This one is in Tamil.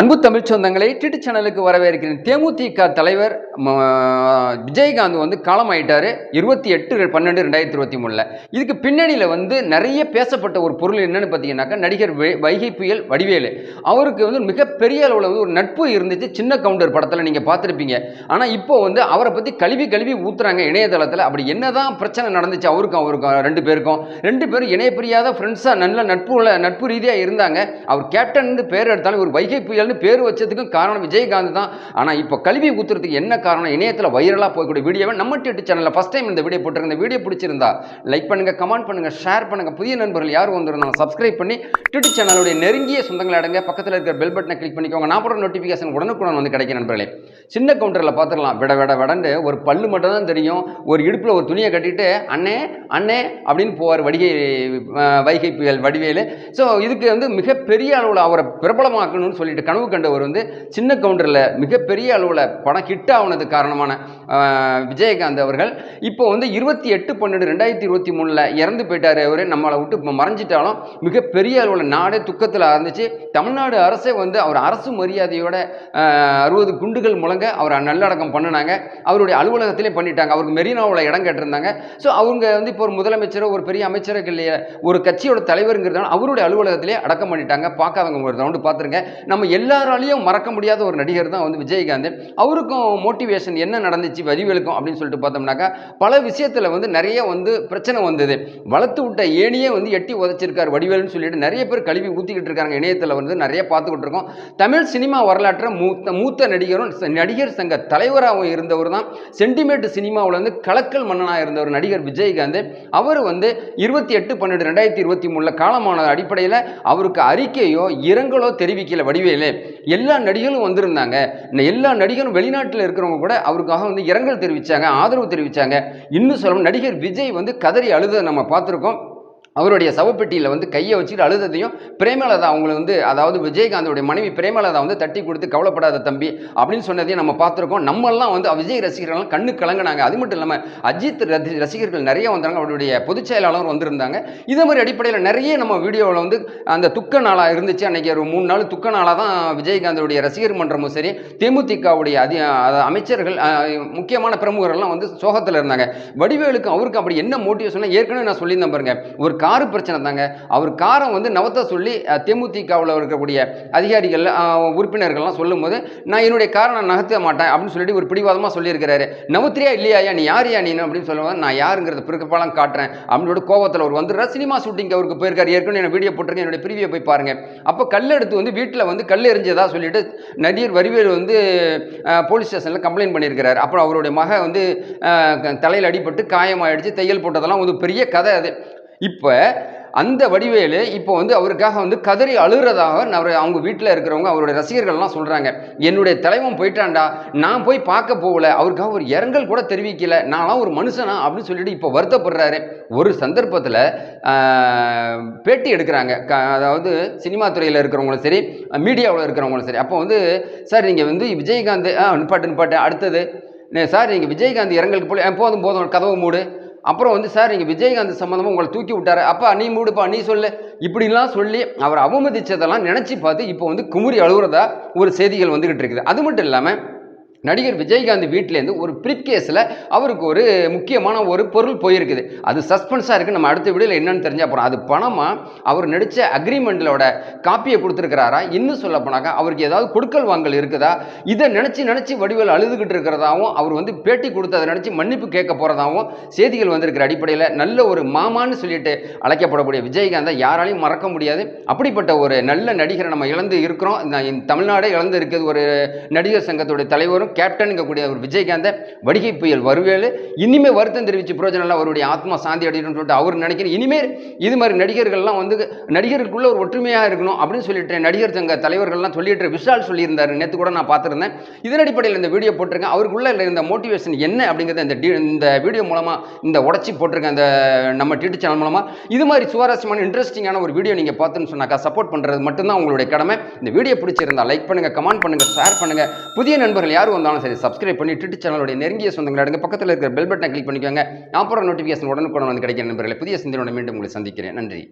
அன்பு தமிழ் சொந்தங்களை டிடி சேனலுக்கு வரவேற்கிறேன். தேமுதிக தலைவர் விஜயகாந்த் வந்து காலமாயிட்டாரு. இருபத்தி எட்டு பன்னெண்டு ரெண்டாயிரத்தி இருபத்தி மூணில். இதுக்கு பின்னணியில் வந்து நிறைய பேசப்பட்ட ஒரு பொருள் என்னன்னு பார்த்தீங்கன்னாக்கா நடிகர் வை- வைகை புயல் வடிவேலு. அவருக்கு வந்து மிகப்பெரிய அளவில் வந்து ஒரு நட்பு இருந்துச்சு. சின்ன கவுண்டர் படத்தில் நீங்கள் பார்த்துருப்பீங்க. ஆனால் இப்போ வந்து அவரை பற்றி கழுவி கழுவி ஊத்துறாங்க இணையதளத்தில். அப்படி என்னதான் பிரச்சனை நடந்துச்சு அவருக்கும் அவருக்கும் ரெண்டு பேருக்கும். ரெண்டு பேரும் இணைய பிரியாத ஃப்ரெண்ட்ஸாக நல்ல நட்பு உள்ள நட்பு ரீதியாக இருந்தாங்க. அவர் கேப்டன் பேர் எடுத்தாலும் ஒரு வைகை புயல் வைரல்னு பேர் வச்சதுக்கும் காரணம் விஜயகாந்த் தான். ஆனால் இப்போ கல்வி ஊத்துறதுக்கு என்ன காரணம்? இணையத்தில் வைரலாக போய்க்கூடிய வீடியோவை நம்ம டிட்டு சேனலில் ஃபஸ்ட் டைம் இந்த வீடியோ போட்டிருக்க இந்த வீடியோ பிடிச்சிருந்தா லைக் பண்ணுங்க கமெண்ட் பண்ணுங்க ஷேர் பண்ணுங்க. புதிய நண்பர்கள் யார் வந்திருந்தாங்க சப்ஸ்கிரைப் பண்ணி டிட்டு சேனலுடைய நெருங்கிய சொந்தங்களை அடங்க பக்கத்தில் இருக்கிற பெல் பட்டனை கிளிக் பண்ணிக்கோங்க. நான் போடுற நோட்டிஃபிகேஷன் உடனுக்குடன் வந்து கிடைக்கும் நண்பர்களே. சின்ன கவுண்டரில் பார்த்துடலாம் விட விட விடண்டு ஒரு பல்லு மட்டும் தான் தெரியும். ஒரு இடுப்பில் ஒரு துணியை கட்டிட்டு அண்ணே அண்ணே அப்படின்னு போவார் வடிகை வைகை புயல் வடிவேலு. ஸோ இதுக்கு வந்து மிகப்பெரிய அளவில் அவரை பிரபலமாக்கணும்னு சொல்லிட்டு கனவு கண்டவர் வந்து சின்ன கவுண்டரில் மிகப்பெரிய அளவில் படம் ஹிட் ஆகுனதுக்கு காரணமான விஜயகாந்த் அவர்கள். இப்போ வந்து இருபத்தி எட்டு பன்னெண்டு ரெண்டாயிரத்தி இருபத்தி மூணில் இறந்து போயிட்டார் அவர். நம்மளை விட்டு இப்போ மறைஞ்சிட்டாலும் மிகப்பெரிய அளவில் நாடே துக்கத்தில் இருந்துச்சு தமிழ்நாடு அரசே வந்து அவர் அரசு மரியாதையோட அறுபது குண்டுகள் முழங்க அவரை நல்லடக்கம் பண்ணினாங்க. அவருடைய அலுவலகத்திலே பண்ணிட்டாங்க. அவருக்கு மெரினாவில் இடம் கேட்டிருந்தாங்க. ஸோ அவங்க வந்து இப்போ ஒரு முதலமைச்சரோ ஒரு பெரிய அமைச்சருக்கு இல்லையா ஒரு கட்சியோட தலைவருங்கிறதால அவருடைய அலுவலகத்திலே அடக்கம் பண்ணிட்டாங்க. பார்க்காதவங்க ஒரு ரவுண்டு பார்த்துருங்க. நம்ம எல்லாராலையும் மறக்க முடியாத ஒரு நடிகர் தான் வந்து விஜயகாந்த். அவருக்கும் மோட்டிவேஷன் என்ன நடந்துச்சு வரிவேலுக்கும் அப்படின்னு சொல்லிட்டு பார்த்தோம்னாக்கா பல விஷயத்தில் வந்து நிறைய வந்து பிரச்சனை வந்தது. வளர்த்து விட்ட ஏனியே வந்து எட்டி உதச்சிருக்கார் வடிவேலுன்னு சொல்லிட்டு நிறைய பேர் கழுவி ஊற்றிக்கிட்டு இருக்காங்க இணையத்தில் வந்து நிறைய பார்த்துக்கிட்டு இருக்கோம். தமிழ் சினிமா வரலாற்றை மூத்த மூத்த நடிகரும் நடிகர் சங்க தலைவராகவும் இருந்தவர் தான். சென்டிமீட்டர் சினிமாவில் வந்து கலக்கல் மன்னனாக இருந்தவர் நடிகர் விஜயகாந்த். அவர் வந்து இருபத்தி எட்டு பன்னெண்டு ரெண்டாயிரத்தி இருபத்தி மூணில் காலமான அடிப்படையில் அவருக்கு அறிக்கையோ இரங்கலோ தெரிவிக்கல வடிவேலு. எல்லா நடிகர்களும் வந்திருந்தாங்க. இந்த எல்லா நடிகரும் வெளிநாட்டில் இருக்கிறவங்க கூட அவருக்காக வந்து இரங்கல் தெரிவித்தாங்க ஆதரவு தெரிவித்தாங்க இன்னும் சொல்லணும் நடிகர் விஜய் வந்து கதறி அழுத நம்ம பார்த்துருக்கோம். அவருடைய சவப்பெட்டியில் வந்து கையை வச்சுட்டு அழுததையும் பிரேமலதா அவங்களை வந்து அதாவது விஜயகாந்தோடைய மனைவி பிரேமலதா வந்து தட்டி கொடுத்து கவலைப்படாத தம்பி அப்படின்னு சொன்னதையும் நம்ம பார்த்துருக்கோம். நம்மெல்லாம் வந்து விஜய் ரசிகர்கள்லாம் கண்ணு கலங்கினாங்க. அது மட்டும் இல்லாமல் அஜித் ரசிகர்கள் நிறைய வந்தாங்க. அவருடைய பொதுச் செயலாளரும் வந்திருந்தாங்க. இதே மாதிரி அடிப்படையில் நிறைய நம்ம வீடியோவில் வந்து அந்த துக்க நாளாக இருந்துச்சு. அன்றைக்கி ஒரு மூணு நாள் துக்க நாளாக தான் விஜயகாந்தோடைய ரசிகர் மன்றமும் சரி தேமுதிகவுடைய அதி அமைச்சர்கள் முக்கியமான பிரமுகர்கள்லாம் வந்து சோகத்தில் இருந்தாங்க. வடிவேலுக்கு அவருக்கு அப்படி என்ன மோட்டிவேஷன் ஏற்கனவே நான் சொல்லியிருந்தேன் பாருங்க. ஒரு காரு பிரச்சனை தாங்க. அவர் காரை வந்து நவத்த சொல்லி தேமுதிகாவில் தேமுதிகவில் இருக்கக்கூடிய அதிகாரிகள் உறுப்பினர்கள்லாம் சொல்லும்போது நான் என்னுடைய காரை நான் நகர்த்த மாட்டேன் அப்படின்னு சொல்லிட்டு ஒரு பிடிவாதமாக சொல்லியிருக்கிறாரு. நவத்திரியா இல்லையா நீ யார் யா நீ? அப்படின்னு சொல்லுவாங்க நான் யாருங்கிறத பிறப்பாலம் காட்டுறேன் அப்படின்னு கோவத்தில் அவர் வந்துடுறார். சினிமா ஷூட்டிங் அவருக்கு போயிருக்காரு. ஏற்கனவே நான் வீடியோ போட்டிருக்கேன். என்னுடைய பிரிவியை போய் பாருங்க. அப்போ கல் எடுத்து வந்து வீட்டில் வந்து கல் எரிஞ்சதா சொல்லிட்டு நடிகர் வரிவேல் வந்து போலீஸ் ஸ்டேஷனில் கம்ப்ளைண்ட் பண்ணியிருக்கிறார். அப்புறம் அவருடைய மக வந்து க- தலையில் அடிபட்டு காயமாயிடுச்சு தையல் போட்டதெல்லாம் ஒரு பெரிய கதை அது. இப்போ அந்த வடிவேலு இப்போ வந்து அவருக்காக வந்து கதறி அழுகிறதாக அவர் அவங்க வீட்டில் இருக்கிறவங்க அவருடைய ரசிகர்கள்லாம் சொல்கிறாங்க என்னுடைய தலைவன் போயிட்டான்டா. நான் போய் பார்க்க போகல. அவருக்காக ஒரு இரங்கல் கூட தெரிவிக்கல. நான்லாம் ஒரு மனுஷனா அப்படின்னு சொல்லிட்டு இப்போ வருத்தப்படுறாரு. ஒரு சந்தர்ப்பத்தில் பேட்டி எடுக்கிறாங்க. க அதாவது சினிமா துறையில் இருக்கிறவங்களும் சரி மீடியாவில் இருக்கிறவங்களும் சரி. அப்போ வந்து சார் நீங்கள் வந்து விஜயகாந்த் ஆ நிப்பாட்டு நிப்பாட்டு. அடுத்தது சார் நீங்கள் விஜயகாந்த் இரங்கலுக்கு போல போதும் போதும். கதவை மூடு. அப்புறம் வந்து சார் நீங்கள் விஜயகாந்த் சம்மந்தமாக உங்களை தூக்கி விட்டாரு. அப்பா நீ மூடுப்பா நீ சொல்லு. இப்படிலாம் சொல்லி அவர் அவமதிச்சதெல்லாம் நினச்சி பார்த்து இப்போ வந்து குமுறி அழுகுறதா ஒரு செய்திகள் வந்துக்கிட்டு இருக்குது. அது மட்டும் இல்லாமல் நடிகர் விஜயகாந்த் வீட்டிலேருந்து ஒரு பிரிப் கேஸில் அவருக்கு ஒரு முக்கியமான ஒரு பொருள் போயிருக்குது. அது சஸ்பென்ஸாக இருக்குது நம்ம அடுத்த வீடியோவில் என்னன்னு தெரிஞ்சால் போகிறோம் அது பணமாக அவர் நடித்த அக்ரிமெண்ட்லோட காப்பியை கொடுத்துருக்கிறாரா? இன்னும் சொல்ல போனாக்கா அவருக்கு ஏதாவது கொடுக்கல் வாங்கல் இருக்குதா? இதை நினச்சி நினச்சி வடிவில் அழுதுகிட்டு இருக்கிறதாவும் அவர் வந்து பேட்டி கொடுத்ததை நினச்சி மன்னிப்பு கேட்க போகிறதாவும் செய்திகள் வந்திருக்கிற அடிப்படையில் நல்ல ஒரு மாமான்னு சொல்லிட்டு அழைக்கப்படக்கூடிய விஜயகாந்தை யாராலையும் மறக்க முடியாது. அப்படிப்பட்ட ஒரு நல்ல நடிகரை நம்ம இழந்து இருக்கிறோம். இந்த தமிழ்நாடே இழந்து இருக்கிறது. ஒரு நடிகர் சங்கத்துடைய தலைவரும் கேப்டனுங்கக்கூடிய ஒரு விஜயகாந்த வடிகை புயல் வருவேலு. இனிமே வருத்தம் தெரிவிச்சு பிரயோஜனம் அவருடைய ஆத்மா சாந்தி அடையணும்னு சொல்லிட்டு அவர் நினைக்கிறேன் இனிமேல் இது மாதிரி நடிகர்கள்லாம் வந்து நடிகருக்குள்ள ஒரு ஒற்றுமையாக இருக்கணும் அப்படின்னு சொல்லிட்டு நடிகர் சங்க தலைவர்கள்லாம் சொல்லிட்டு விஷால் சொல்லியிருந்தார். நேற்று கூட நான் பார்த்துருந்தேன். இதன் அடிப்படையில் இந்த வீடியோ போட்டிருக்கேன். அவருக்குள்ள இருந்த மோட்டிவேஷன் என்ன அப்படிங்கிறத இந்த டி- இந்த வீடியோ மூலமாக இந்த உடச்சி போட்டிருக்கேன். அந்த நம்ம டிடி சேனல் மூலமாக இது மாதிரி சுவாரஸ்யமான இன்ட்ரெஸ்டிங்கான ஒரு வீடியோ நீங்கள் பார்த்துன்னு சொன்னாக்கா சப்போர்ட் பண்ணுறது மட்டும்தான் உங்களுடைய கடமை. இந்த வீடியோ பிடிச்சிருந்தா லைக் பண்ணுங்கள் கமெண்ட் பண்ணுங்கள் ஷேர் பண்ணுங்கள் புதிய நண்பர்கள் யாரும் வந்தாலும் சரி சப்ஸ்கிரைப் பண்ணி ட்விட்டர் சேனலுடைய நெருங்கிய சொந்தங்கள் அடங்க பக்கத்தில் இருக்கிற பெல் பட்டனை கிளிக் பண்ணிக்கோங்க. அப்புறம் நோட்டிஃபிகேஷன் உடனுக்குடன் வந்து கிடைக்கிற நண்பர்களை புதிய சிந்தனையோட மீண்டும் உங்களை சந்திக்கிறேன். நன்றி.